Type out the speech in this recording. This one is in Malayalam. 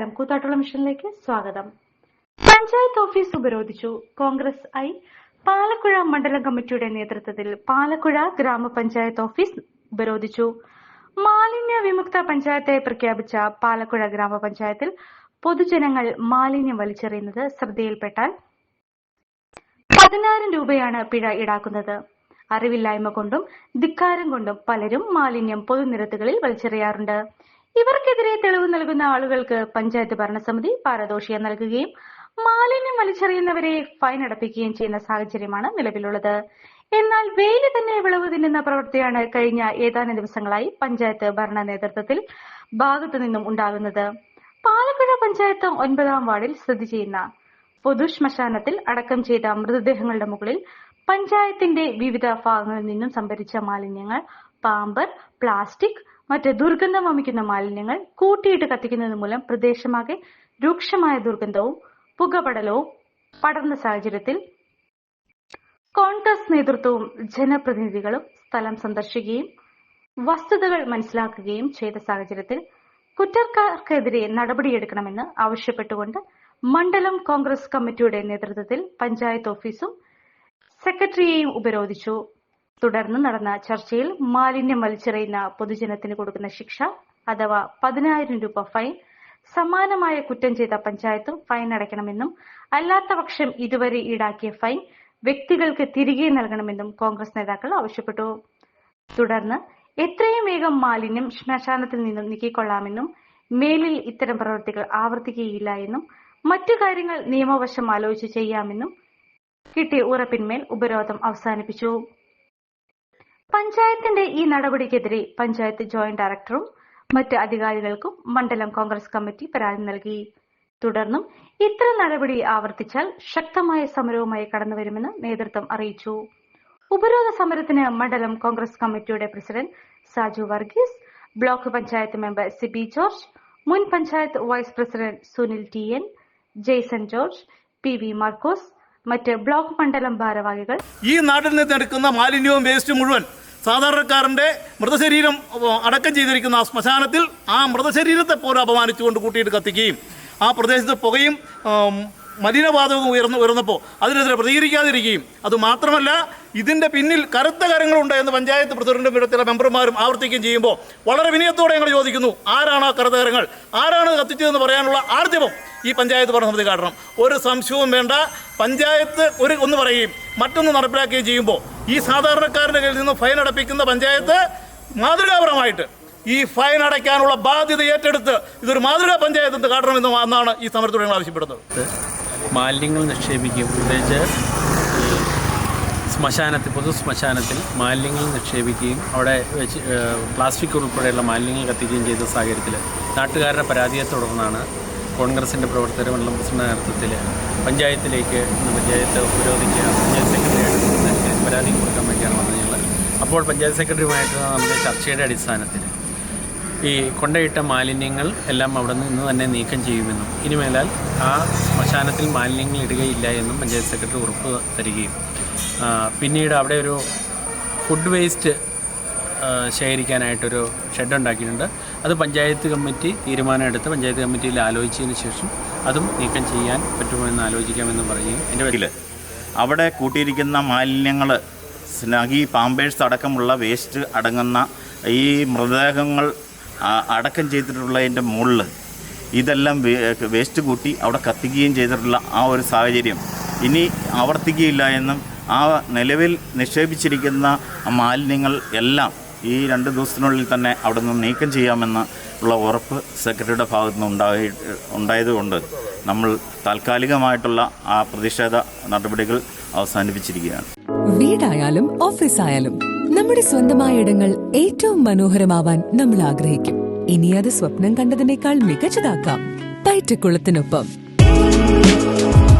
നമസ്കാരം. കൂത്താട്ടുള്ള മിഷനിലേക്ക് സ്വാഗതം. പഞ്ചായത്ത് ഓഫീസ് ഉപരോധിച്ചു. കോൺഗ്രസ് ഐ പാലക്കുഴ മണ്ഡലം കമ്മിറ്റിയുടെ നേതൃത്വത്തിൽ പാലക്കുഴ ഗ്രാമപഞ്ചായത്ത് ഓഫീസ് ഉപരോധിച്ചു. മാലിന്യ വിമുക്ത പഞ്ചായത്തായി പ്രഖ്യാപിച്ച പാലക്കുഴ ഗ്രാമപഞ്ചായത്തിൽ പൊതുജനങ്ങൾ മാലിന്യം വലിച്ചെറിയുന്നത് ശ്രദ്ധയിൽപ്പെട്ടാൽ പതിനായിരം രൂപയാണ് പിഴ ഈടാക്കുന്നത്. അറിവില്ലായ്മ കൊണ്ടും ധിക്കാരം കൊണ്ടും പലരും മാലിന്യം പൊതുനിരത്തുകളിൽ വലിച്ചെറിയാറുണ്ട്. ഇവർക്കെതിരെ തെളിവ് നൽകുന്ന ആളുകൾക്ക് പഞ്ചായത്ത് ഭരണസമിതി പാരദോഷികം നൽകുകയും മാലിന്യം വലിച്ചെറിയുന്നവരെ ഫൈൻ അടപ്പിക്കുകയും ചെയ്യുന്ന സാഹചര്യമാണ് നിലവിലുള്ളത്. എന്നാൽ വെയിൽ തന്നെ വിളവ് തിന്നുന്ന പ്രവൃത്തിയാണ് കഴിഞ്ഞ ഏതാനും ദിവസങ്ങളായി പഞ്ചായത്ത് ഭരണ നേതൃത്വത്തിൽ ഭാഗത്തു നിന്നും ഉണ്ടാകുന്നത്. പാലക്കുഴ പഞ്ചായത്ത് ഒൻപതാം വാർഡിൽ സ്ഥിതി ചെയ്യുന്ന പൊതു ശ്മശാനത്തിൽ അടക്കം ചെയ്ത മൃതദേഹങ്ങളുടെ മുകളിൽ പഞ്ചായത്തിന്റെ വിവിധ ഭാഗങ്ങളിൽ നിന്നും സംഭരിച്ച മാലിന്യങ്ങൾ പാമ്പർ പ്ലാസ്റ്റിക് മറ്റ് ദുർഗന്ധം വമിക്കുന്ന മാലിന്യങ്ങൾ കൂട്ടിയിട്ട് കത്തിക്കുന്നത് മൂലം പ്രദേശമാകെ രൂക്ഷമായ ദുർഗന്ധവും പുകപടലവും പടർന്ന സാഹചര്യത്തിൽ കോൺഗ്രസ് നേതൃത്വവും ജനപ്രതിനിധികളും സ്ഥലം സന്ദർശിക്കുകയും വസ്തുതകൾ മനസ്സിലാക്കുകയും ചെയ്ത സാഹചര്യത്തിൽ കുറ്റക്കാർക്കെതിരെ നടപടിയെടുക്കണമെന്ന് ആവശ്യപ്പെട്ടുകൊണ്ട് മണ്ഡലം കോൺഗ്രസ് കമ്മിറ്റിയുടെ നേതൃത്വത്തിൽ പഞ്ചായത്ത് ഓഫീസും സെക്രട്ടറിയെയും ഉപരോധിച്ചു. തുടർന്ന് നടന്ന ചർച്ചയിൽ മാലിന്യം വലിച്ചെറിയുന്ന പൊതുജനത്തിന് കൊടുക്കുന്ന ശിക്ഷ അഥവാ പതിനായിരം രൂപ ഫൈൻ സമാനമായ കുറ്റം ചെയ്ത പഞ്ചായത്തും ഫൈൻ അടയ്ക്കണമെന്നും അല്ലാത്തപക്ഷം ഇതുവരെ ഈടാക്കിയ ഫൈൻ വ്യക്തികൾക്ക് തിരികെ നൽകണമെന്നും കോൺഗ്രസ് നേതാക്കൾ ആവശ്യപ്പെട്ടു. തുടർന്ന് എത്രയും വേഗം മാലിന്യം ശ്മശാനത്തിൽ നിന്നും നീക്കിക്കൊള്ളാമെന്നും മേലിൽ ഇത്തരം പ്രവൃത്തികൾ ആവർത്തിക്കുകയില്ല എന്നും മറ്റു കാര്യങ്ങൾ നിയമവശം ആലോചിച്ച് ചെയ്യാമെന്നും കിട്ടിയ ഉറപ്പിന്മേൽ ഉപരോധം അവസാനിപ്പിച്ചു. പഞ്ചായത്തിന്റെ ഈ നടപടിക്കെതിരെ പഞ്ചായത്ത് ജോയിന്റ് ഡയറക്ടറും മറ്റ് അധികാരികൾക്കും മണ്ഡലം കോൺഗ്രസ് കമ്മിറ്റി പരാതി നൽകി. തുടർന്നും ഇത്തരം നടപടി ആവർത്തിച്ചാൽ ശക്തമായ സമരവുമായി കടന്നുവരുമെന്ന് നേതൃത്വം അറിയിച്ചു. ഉപരോധ സമരത്തിന് മണ്ഡലം കോൺഗ്രസ് കമ്മിറ്റിയുടെ president Saju Varghese block panchayat member Sibi George മുൻ panchayat vice president Sunil T N Jaison George P V Markose മറ്റ് ബ്ലോക്ക് മണ്ഡലം ഭാരവാഹികൾ. ഈ നാട്ടിൽ നിന്ന് എടുക്കുന്ന മാലിന്യവും വേസ്റ്റും മുഴുവൻ സാധാരണക്കാരന്റെ മൃതശരീരം അടക്കം ചെയ്തിരിക്കുന്ന ആ ശ്മശാനത്തിൽ ആ മൃതശരീരത്തെ പോലും അപമാനിച്ചുകൊണ്ട് കൂട്ടിയിട്ട് കത്തിക്കുകയും ആ പ്രദേശത്ത് പുകയും മലിനവാതകവും ഉയർന്നു ഉയർന്നപ്പോൾ അതിനെതിരെ പ്രതികരിക്കാതിരിക്കുകയും. അതുമാത്രമല്ല ഇതിന്റെ പിന്നിൽ കറുത്ത കരങ്ങളുണ്ട് എന്ന് പഞ്ചായത്ത് പ്രസിഡന്റും ചില മെമ്പർമാരും ആവർത്തിക്കുകയും ചെയ്യുമ്പോൾ വളരെ വിനയത്തോടെ ഞങ്ങൾ ചോദിക്കുന്നു ആരാണ് ആ കറുത്ത ആരാണ് കത്തിച്ചതെന്ന് പറയാനുള്ള ആർജവം? ഈ പഞ്ചായത്ത് ഭരണസമിതി കാട്ടണം. ഒരു സംശയവും വേണ്ട. പഞ്ചായത്ത് ഒരു ഒന്ന് പറയുകയും മറ്റൊന്ന് നടപ്പിലാക്കുകയും ചെയ്യുമ്പോൾ ഈ സാധാരണക്കാരന്റെ കയ്യിൽ നിന്ന് ഫൈൻ അടപ്പിക്കുന്ന പഞ്ചായത്ത് മാതൃകാപരമായിട്ട് ഈ ഫൈൻ അടയ്ക്കാനുള്ള ബാധ്യത ഏറ്റെടുത്ത് ഇതൊരു മാതൃകാ പഞ്ചായത്ത് കാട്ടണമെന്ന് എന്നാണ് ഈ സമരത്തോട് ഞങ്ങൾ ആവശ്യപ്പെടുന്നത്. മാലിന്യങ്ങൾ നിക്ഷേപിക്കും പ്രത്യേകിച്ച് ശ്മശാനത്തിൽ പൊതു ശ്മശാനത്തിൽ മാലിന്യങ്ങൾ നിക്ഷേപിക്കുകയും അവിടെ വെച്ച് പ്ലാസ്റ്റിക് ഉൾപ്പെടെയുള്ള മാലിന്യങ്ങൾ കത്തിക്കുകയും ചെയ്ത സാഹചര്യത്തിൽ നാട്ടുകാരുടെ പരാതിയെ തുടർന്നാണ് കോൺഗ്രസിന്റെ പ്രവർത്തകർ മണ്ഡലം പ്രസിഡന്റ് നേതൃത്വത്തിൽ പഞ്ചായത്തിലേക്ക് പഞ്ചായത്ത് ഉപരോധിക്കുക പഞ്ചായത്ത് സെക്രട്ടറിയായിട്ട് പരാതി കൊടുക്കാൻ വേണ്ടിയാണ് വന്നത് അപ്പോൾ പഞ്ചായത്ത് സെക്രട്ടറിയുമായിട്ട് നമ്മുടെ ചർച്ചയുടെ അടിസ്ഥാനത്തിൽ ഈ കൊണ്ടയിട്ട മാലിന്യങ്ങൾ എല്ലാം അവിടെ നിന്ന് തന്നെ നീക്കം ചെയ്യുമെന്നും ഇനിമേലാൽ ആ ശ്മശാനത്തിൽ മാലിന്യങ്ങൾ ഇടുകയില്ല എന്നും പഞ്ചായത്ത് സെക്രട്ടറി ഉറപ്പ് തരികയും പിന്നീട് അവിടെ ഒരു ഫുഡ് വേസ്റ്റ് ശേഖരിക്കാനായിട്ടൊരു ഷെഡ് ഉണ്ടാക്കിയിട്ടുണ്ട് അത് പഞ്ചായത്ത് കമ്മിറ്റി തീരുമാനമെടുത്ത് പഞ്ചായത്ത് കമ്മിറ്റിയിൽ ആലോചിച്ചതിന് ശേഷം അതും നീക്കം ചെയ്യാൻ പറ്റുമോ എന്ന് ആലോചിക്കാമെന്ന് പറയുകയും എന്റെ വീട്ടിൽ അവിടെ കൂട്ടിയിരിക്കുന്ന മാലിന്യങ്ങൾ സ്നഗി പാമ്പേഴ്സ് അടക്കമുള്ള വേസ്റ്റ് അടങ്ങുന്ന ഈ മൃതദേഹങ്ങൾ അടക്കം ചെയ്തിട്ടുള്ളതിന്റെ മുകളിൽ ഇതെല്ലാം വേസ്റ്റ് കൂട്ടി അവിടെ കത്തിക്കുകയും ചെയ്തിട്ടുള്ള ആ ഒരു സാഹചര്യം ഇനി ആവർത്തിക്കുകയില്ല എന്നും ആ നിലവിൽ നിക്ഷേപിച്ചിരിക്കുന്ന മാലിന്യങ്ങൾ എല്ലാം ഈ രണ്ട് ദിവസത്തിനുള്ളിൽ തന്നെ അവിടെ നിന്ന് നീക്കം ചെയ്യാമെന്ന് ഉള്ള ഉറപ്പ് സെക്രട്ടറിയുടെ ഭാഗത്തു നിന്ന് ഉണ്ടായി ഉണ്ടായതുകൊണ്ട് നമ്മൾ താൽക്കാലികമായിട്ടുള്ള ആ പ്രതിഷേധ നടപടികൾ അവസാനിപ്പിച്ചിരിക്കുകയാണ്. വീടായാലും ഓഫീസായാലും നമ്മുടെ സ്വന്തമായ ഇടങ്ങൾ ഏറ്റവും മനോഹരമാവാൻ നമ്മൾ ആഗ്രഹിക്കും. ഇനി അത് സ്വപ്നം കണ്ടതിനേക്കാൾ മികച്ചതാക്കാം. പൈറ്റക്കുളത്തിനൊപ്പം.